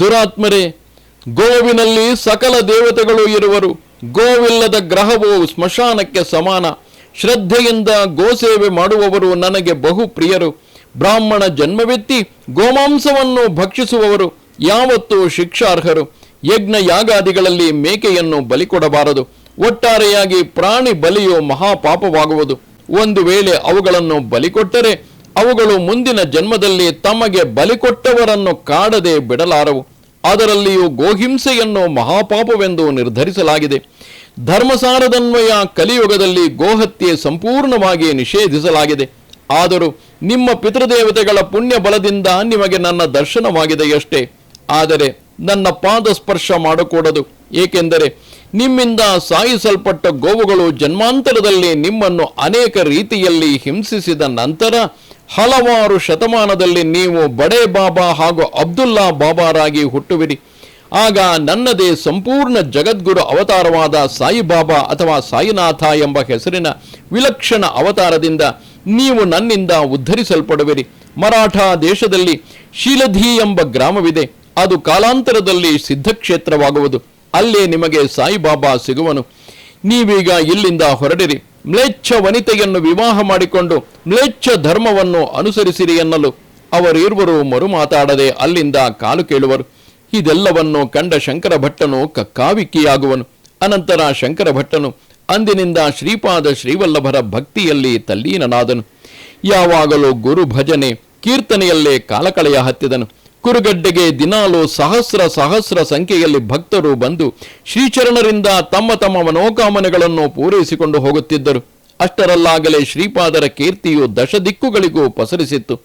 ದುರಾತ್ಮರೇ, ಗೋವಿನಲ್ಲಿ ಸಕಲ ದೇವತೆಗಳು ಇರುವರು. ಗೋವಿಲ್ಲದ ಗ್ರಹವು ಸ್ಮಶಾನಕ್ಕೆ ಸಮಾನ. ಶ್ರದ್ಧೆಯಿಂದ ಗೋಸೇವೆ ಮಾಡುವವರು ನನಗೆ ಬಹು ಪ್ರಿಯರು. ಬ್ರಾಹ್ಮಣ ಜನ್ಮವೆತ್ತಿ ಗೋಮಾಂಸವನ್ನು ಭಕ್ಷಿಸುವವರು. ಯಾವತ್ತೂ ಶಿಕ್ಷಾರ್ಹರು. ಯಜ್ಞ ಯಾಗಾದಿಗಳಲ್ಲಿ ಮೇಕೆಯನ್ನು ಬಲಿಕೊಡಬಾರದು. ಒಟ್ಟಾರೆಯಾಗಿ ಪ್ರಾಣಿ ಬಲಿಯು ಮಹಾಪಾಪವಾಗುವುದು. ಒಂದು ವೇಳೆ ಅವುಗಳನ್ನು ಬಲಿಕೊಟ್ಟರೆ ಅವುಗಳು ಮುಂದಿನ ಜನ್ಮದಲ್ಲಿ ತಮಗೆ ಬಲಿಕೊಟ್ಟವರನ್ನು ಕಾಡದೆ ಬಿಡಲಾರವು. ಅದರಲ್ಲಿಯೂ ಗೋಹಿಂಸೆಯನ್ನು ಮಹಾಪಾಪವೆಂದು ನಿರ್ಧರಿಸಲಾಗಿದೆ. ಧರ್ಮಸಾರದನ್ವಯ ಕಲಿಯುಗದಲ್ಲಿ ಗೋಹತ್ಯೆ ಸಂಪೂರ್ಣವಾಗಿ ನಿಷೇಧಿಸಲಾಗಿದೆ. ಆದರೂ ನಿಮ್ಮ ಪಿತೃದೇವತೆಗಳ ಪುಣ್ಯ ಬಲದಿಂದ ನಿಮಗೆ ನನ್ನ ದರ್ಶನವಾಗಿದೆಯಷ್ಟೇ ಆದರೆ ನನ್ನ ಪಾದ ಸ್ಪರ್ಶ ಮಾಡಕೂಡದು. ಏಕೆಂದರೆ ನಿಮ್ಮಿಂದ ಸಾಯಿಸಲ್ಪಟ್ಟ ಗೋವುಗಳು ಜನ್ಮಾಂತರದಲ್ಲಿ ನಿಮ್ಮನ್ನು ಅನೇಕ ರೀತಿಯಲ್ಲಿ ಹಿಂಸಿಸಿದ ನಂತರ ಹಲವಾರು ಶತಮಾನದಲ್ಲಿ ನೀವು ಬಡೇ ಬಾಬಾ ಹಾಗೂ ಅಬ್ದುಲ್ಲಾ ಬಾಬಾರಾಗಿ ಹುಟ್ಟುವಿರಿ. ಆಗ ನನ್ನದೇ ಸಂಪೂರ್ಣ ಜಗದ್ಗುರು ಅವತಾರವಾದ ಸಾಯಿಬಾಬಾ ಅಥವಾ ಸಾಯಿನಾಥ ಎಂಬ ಹೆಸರಿನ ವಿಲಕ್ಷಣ ಅವತಾರದಿಂದ ನೀವು ನನ್ನಿಂದ ಉದ್ಧರಿಸಲ್ಪಡುವಿರಿ. ಮರಾಠ ದೇಶದಲ್ಲಿ ಶೀಲಧಿ ಎಂಬ ಗ್ರಾಮವಿದೆ. ಅದು ಕಾಲಾಂತರದಲ್ಲಿ ಸಿದ್ಧಕ್ಷೇತ್ರವಾಗುವುದು. ಅಲ್ಲೇ ನಿಮಗೆ ಸಾಯಿಬಾಬಾ ಸಿಗುವನು. ನೀವೀಗ ಇಲ್ಲಿಂದ ಹೊರಡಿರಿ. ಮ್ಲೇಚ್ಛ ವನಿತೆಯನ್ನು ವಿವಾಹ ಮಾಡಿಕೊಂಡು ಮ್ಲೇಚ್ಛ ಧರ್ಮವನ್ನು ಅನುಸರಿಸಿರಿ ಎನ್ನಲು ಅವರಿರುವರು ಮರು ಮಾತಾಡದೆ ಅಲ್ಲಿಂದ ಕಾಲು ಕೇಳುವರು. ಇದೆಲ್ಲವನ್ನು ಕಂಡ ಶಂಕರ ಭಟ್ಟನು ಕಕ್ಕಾವಿಕ್ಕಿಯಾಗುವನು. ಅನಂತರ ಶಂಕರ ಭಟ್ಟನು ಅಂದಿನಿಂದ ಶ್ರೀಪಾದ ಶ್ರೀವಲ್ಲಭರ ಭಕ್ತಿಯಲ್ಲಿ ತಲ್ಲೀನನಾದನು. ಯಾವಾಗಲೂ ಗುರು ಭಜನೆ ಕೀರ್ತನೆಯಲ್ಲೇ ಕಾಲಕಳೆಯ ಹತ್ತಿದನು. ಕುರುಗಡ್ಡೆಗೆ ದಿನಾಲು ಸಹಸ್ರ ಸಹಸ್ರ ಸಂಖ್ಯೆಯಲ್ಲಿ ಭಕ್ತರು ಬಂದು ಶ್ರೀಚರಣರಿಂದ ತಮ್ಮ ತಮ್ಮ ಮನೋಕಾಮನೆಗಳನ್ನು ಪೂರೈಸಿಕೊಂಡು ಹೋಗುತ್ತಿದ್ದರು. ಅಷ್ಟರಲ್ಲಾಗಲೇ ಶ್ರೀಪಾದರ ಕೀರ್ತಿಯು ದಶದಿಕ್ಕುಗಳಿಗೂ ಪಸರಿಸಿತ್ತು.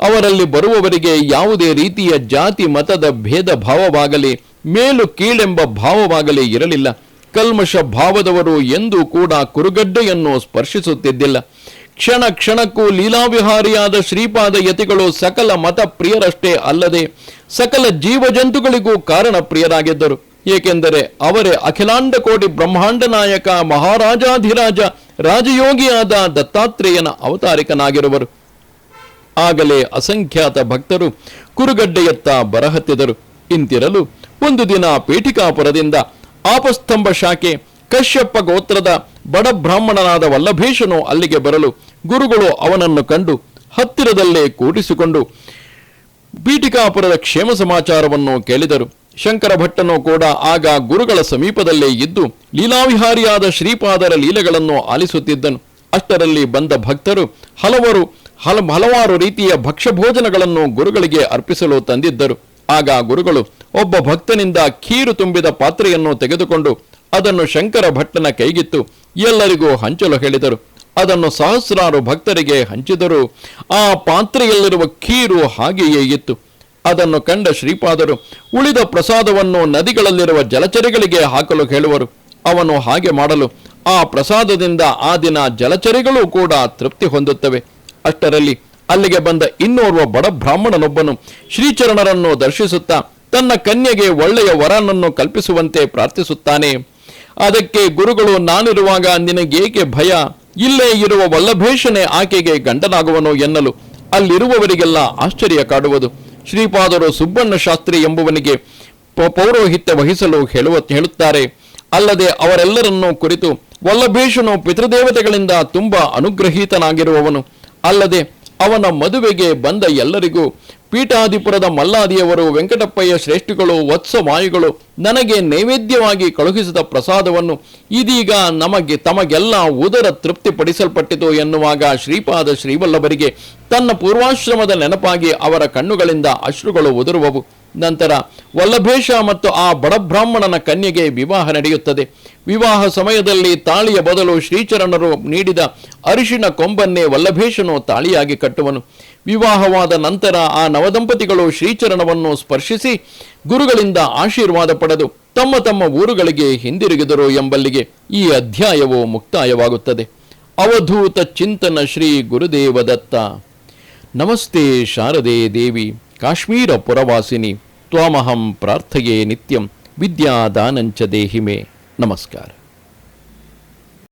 ಅವರಲ್ಲಿ ಬರುವವರಿಗೆ ಯಾವುದೇ ರೀತಿಯ ಜಾತಿ, ಮತದ ಭೇದ ಭಾವವಾಗಲಿ, ಮೇಲು ಕೀಳೆಂಬ ಭಾವವಾಗಲಿ ಇರಲಿಲ್ಲ. ಕಲ್ಮಶ ಭಾವದವರು ಎಂದೂ ಕೂಡ ಕುರುಗಡ್ಡೆಯನ್ನು ಸ್ಪರ್ಶಿಸುತ್ತಿದ್ದಿಲ್ಲ. ಕ್ಷಣ ಕ್ಷಣಕ್ಕೂ ಲೀಲಾವಿಹಾರಿಯಾದ ಶ್ರೀಪಾದ ಯತಿಗಳು ಸಕಲ ಮತ ಪ್ರಿಯರಷ್ಟೇ ಅಲ್ಲದೆ ಸಕಲ ಜೀವಜಂತುಗಳಿಗೂ ಕಾರಣ ಪ್ರಿಯರಾಗಿದ್ದರು. ಏಕೆಂದರೆ ಅವರೇ ಅಖಿಲಾಂಡ ಕೋಟಿ ಬ್ರಹ್ಮಾಂಡ ನಾಯಕ, ಮಹಾರಾಜಾಧಿರಾಜ, ರಾಜಯೋಗಿಯಾದ ದತ್ತಾತ್ರೇಯನ ಅವತಾರಿಕನಾಗಿರುವರು. ಆಗಲೇ ಅಸಂಖ್ಯಾತ ಭಕ್ತರು ಕುರುಗಡ್ಡೆಯತ್ತ ಬರಹತ್ತಿದರು. ಇಂತಿರಲು ಒಂದು ದಿನ ಪೀಠಿಕಾಪುರದಿಂದ ಆಪಸ್ತಂಭ ಶಾಖೆ ಕಶ್ಯಪ್ಪ ಗೋತ್ರದ ಬಡ ಬ್ರಾಹ್ಮಣನಾದ ವಲ್ಲಭೇಶನು ಅಲ್ಲಿಗೆ ಬರಲು ಗುರುಗಳು ಅವನನ್ನು ಕಂಡು ಹತ್ತಿರದಲ್ಲೇ ಕೂಡಿಸಿಕೊಂಡು ಪೀಠಿಕಾಪುರದ ಕ್ಷೇಮ ಸಮಾಚಾರವನ್ನು ಕೇಳಿದರು. ಶಂಕರ ಭಟ್ಟನು ಕೂಡ ಆಗ ಗುರುಗಳ ಸಮೀಪದಲ್ಲೇ ಇದ್ದು ಲೀಲಾವಿಹಾರಿಯಾದ ಶ್ರೀಪಾದರ ಲೀಲೆಗಳನ್ನು ಆಲಿಸುತ್ತಿದ್ದನು. ಅಷ್ಟರಲ್ಲಿ ಬಂದ ಭಕ್ತರು ಹಲವರು ಹಲ ಹಲವಾರು ರೀತಿಯ ಭಕ್ಷ್ಯಭೋಜನಗಳನ್ನು ಗುರುಗಳಿಗೆ ಅರ್ಪಿಸಲು ತಂದಿದ್ದರು. ಆಗ ಗುರುಗಳು ಒಬ್ಬ ಭಕ್ತನಿಂದ ಖೀರು ತುಂಬಿದ ಪಾತ್ರೆಯನ್ನು ತೆಗೆದುಕೊಂಡು ಅದನ್ನು ಶಂಕರ ಭಟ್ಟನ ಕೈಗಿತ್ತು. ಎಲ್ಲರಿಗೂ ಹಂಚಲು ಹೇಳಿದರು. ಅದನ್ನು ಸಹಸ್ರಾರು ಭಕ್ತರಿಗೆ ಹಂಚಿದರು. ಆ ಪಾತ್ರೆಯಲ್ಲಿರುವ ಕೀರು ಹಾಗೆಯೇ ಇತ್ತು. ಅದನ್ನು ಕಂಡ ಶ್ರೀಪಾದರು, ಉಳಿದ ಪ್ರಸಾದವನ್ನು ನದಿಗಳಲ್ಲಿರುವ ಜಲಚರಿಗಳಿಗೆ ಹಾಕಲು ಹೇಳುವರು. ಅವನು ಹಾಗೆ ಮಾಡಲು, ಆ ಪ್ರಸಾದದಿಂದ ಆ ದಿನ ಜಲಚರಿಗಳು ಕೂಡ ತೃಪ್ತಿ ಹೊಂದುತ್ತವೆ. ಅಷ್ಟರಲ್ಲಿ ಅಲ್ಲಿಗೆ ಬಂದ ಇನ್ನೋರ್ವ ಬಡ ಬ್ರಾಹ್ಮಣನೊಬ್ಬನು ಶ್ರೀಚರಣರನ್ನು ದರ್ಶಿಸುತ್ತಾ, ತನ್ನ ಕನ್ಯೆಗೆ ಒಳ್ಳೆಯ ವರನನ್ನು ಕಲ್ಪಿಸುವಂತೆ ಪ್ರಾರ್ಥಿಸುತ್ತಾನೆ. ಅದಕ್ಕೆ ಗುರುಗಳು ನಾನಿರುವಾಗ ನಿನಗೇಕೆ ಭಯ? ಇಲ್ಲೇ ಇರುವ ವಲ್ಲಭೇಶನೇ ಆಕೆಗೆ ಗಂಡನಾಗುವನು ಎನ್ನಲು. ಅಲ್ಲಿರುವವರಿಗೆಲ್ಲ ಆಶ್ಚರ್ಯ ಕಾಡುವುದು. ಶ್ರೀಪಾದರು ಸುಬ್ಬಣ್ಣ ಶಾಸ್ತ್ರಿ ಎಂಬುವನಿಗೆ ಪೌರೋಹಿತ್ಯ ವಹಿಸಲು ಹೇಳುವ ಹೇಳುತ್ತಾರೆ. ಅಲ್ಲದೆ ಅವರೆಲ್ಲರನ್ನೂ ಕುರಿತು ವಲ್ಲಭೇಶನು ಪಿತೃದೇವತೆಗಳಿಂದ ತುಂಬಾ ಅನುಗ್ರಹೀತನಾಗಿರುವವನು. ಅಲ್ಲದೆ ಅವನ ಮದುವೆಗೆ ಬಂದ ಎಲ್ಲರಿಗೂ ಪೀಠಾಧಿಪುರದ ಮಲ್ಲಾದಿಯವರು ವೆಂಕಟಪ್ಪಯ್ಯ ಶ್ರೇಷ್ಠಿಗಳು, ವತ್ಸವಾಯುಗಳು ನನಗೆ ನೈವೇದ್ಯವಾಗಿ ಕಳುಹಿಸಿದ ಪ್ರಸಾದವನ್ನು ಇದೀಗ ನಮಗೆ ತಮಗೆಲ್ಲ ಉದರ ತೃಪ್ತಿಪಡಿಸಲ್ಪಟ್ಟಿತು ಎನ್ನುವಾಗ ಶ್ರೀಪಾದ ಶ್ರೀವಲ್ಲಭರಿಗೆ ತನ್ನ ಪೂರ್ವಾಶ್ರಮದ ನೆನಪಾಗಿ ಅವರ ಕಣ್ಣುಗಳಿಂದ ಅಶ್ರುಗಳು ಉದುರುವವು. ನಂತರ ವಲ್ಲಭೇಶ ಮತ್ತು ಆ ಬಡಬ್ರಾಹ್ಮಣನ ಕನ್ಯೆಗೆ ವಿವಾಹ ನಡೆಯುತ್ತದೆ. ವಿವಾಹ ಸಮಯದಲ್ಲಿ ತಾಳಿಯ ಬದಲು ಶ್ರೀಚರಣರು ನೀಡಿದ ಅರಿಶಿನ ಕೊಂಬನ್ನೇ ವಲ್ಲಭೇಶನು ತಾಳಿಯಾಗಿ ಕಟ್ಟುವನು. ವಿವಾಹವಾದ ನಂತರ ಆ ನವದಂಪತಿಗಳು ಶ್ರೀಚರಣವನ್ನು ಸ್ಪರ್ಶಿಸಿ ಗುರುಗಳಿಂದ ಆಶೀರ್ವಾದ ಪಡೆದು ತಮ್ಮ ತಮ್ಮ ಊರುಗಳಿಗೆ ಹಿಂದಿರುಗಿದರು ಎಂಬಲ್ಲಿಗೆ ಈ ಅಧ್ಯಾಯವು ಮುಕ್ತಾಯವಾಗುತ್ತದೆ. ಅವಧೂತ ಚಿಂತನ ಶ್ರೀ ಗುರುದೇವದತ್ತ. ನಮಸ್ತೆ ಶಾರದೆ ದೇವಿ, ಕಾಶ್ಮೀರ ಪುರವಾಸಿನಿ, ತ್ವಾಮಹಂ ಪ್ರಾರ್ಥಯೇ ನಿತ್ಯಂ, ವಿದ್ಯಾದಾನಂಚ ದೇಹಿಮೆ. ನಮಸ್ಕಾರ.